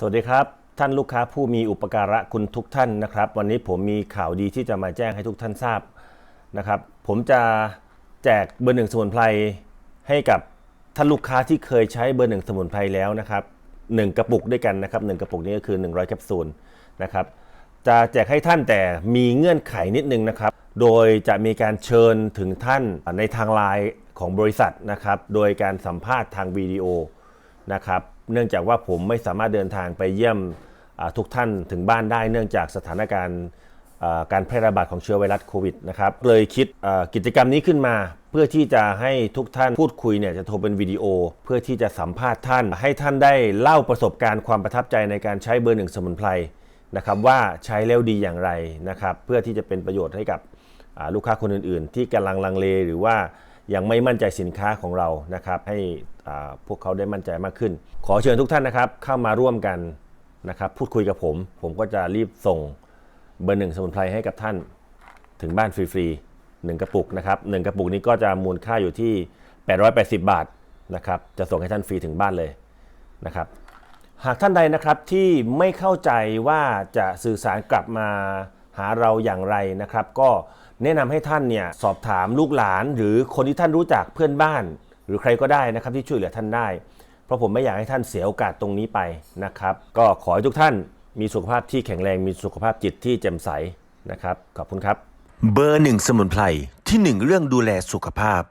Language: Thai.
สวัสดีครับ ท่านลูกค้าผู้มีอุปการะคุณทุกท่านนะครับ วันนี้ผมมีข่าวดีที่จะมาแจ้งให้ทุกท่านทราบนะครับ ผมจะแจกเบอร์หนึ่งสมุนไพรให้กับท่านลูกค้าที่เคยใช้เบอร์หนึ่งสมุนไพรแล้วนะครับหนึ่งกระปุกด้วยกันนะครับหนึ่งกระปุกนี้ก็คือ 100แคปซูลนะครับจะแจกให้ท่านแต่มีเงื่อนไขนิดนึงนะครับ โดยจะมีการเชิญถึงท่านในทางไลน์ของบริษัทนะครับ โดยการสัมภาษณ์ทางวิดีโอ นะครับ เนื่องจากว่าผมไม่สามารถเดินทางไปเยี่ยมทุกท่านถึงบ้านได้เนื่องจากสถานการณ์การแพร่ระบาดของเชื้อไวรัสโควิดนะครับ เลยคิดกิจกรรมนี้ขึ้นมา เพื่อที่จะให้ทุกท่านพูดคุยเนี่ยจะโทรเป็นวิดีโอ เพื่อที่จะสัมภาษณ์ท่าน ให้ท่านได้เล่าประสบการณ์ความประทับใจในการใช้เบอร์หนึ่งสมุนไพรนะครับว่าใช้แล้วดีอย่างไรนะครับ เพื่อที่จะเป็นประโยชน์ให้กับลูกค้าคนอื่น ๆ ที่กำลังลังเลหรือว่า ยังไม่มั่นใจสินค้าของเรานะครับให้พวกเขาได้มั่นใจมากขึ้น ขอเชิญทุกท่านนะครับเข้ามาร่วมกันนะครับพูดคุยกับผม ผมก็จะรีบส่งเบอร์หนึ่งสมุนไพรให้กับท่านถึงบ้านฟรีๆหนึ่งกระปุกนะครับหนึ่งกระปุกนี้ก็จะมูลค่าอยู่ที่ 880 บาทนะครับจะส่งให้ท่านฟรีถึงบ้านเลยนะครับหากท่านใดนะครับที่ไม่เข้าใจว่าจะสื่อสารกลับมาหาเราอย่างไรนะครับ ก็ แนะนำให้ท่านเนี่ยสอบถามลูกหลาน หรือคนที่ท่านรู้จักเพื่อนบ้าน หรือใครก็ได้นะครับที่ช่วยเหลือท่านได้ เพราะผมไม่อยากให้ท่านเสียโอกาสตรงนี้ไปนะครับ ก็ขอให้ทุกท่านมีสุขภาพที่แข็งแรงมีสุขภาพจิตที่แจ่มใสนะครับขอบคุณครับ เบอร์หนึ่งสมุนไพรที่หนึ่งเรื่องดูแลสุขภาพ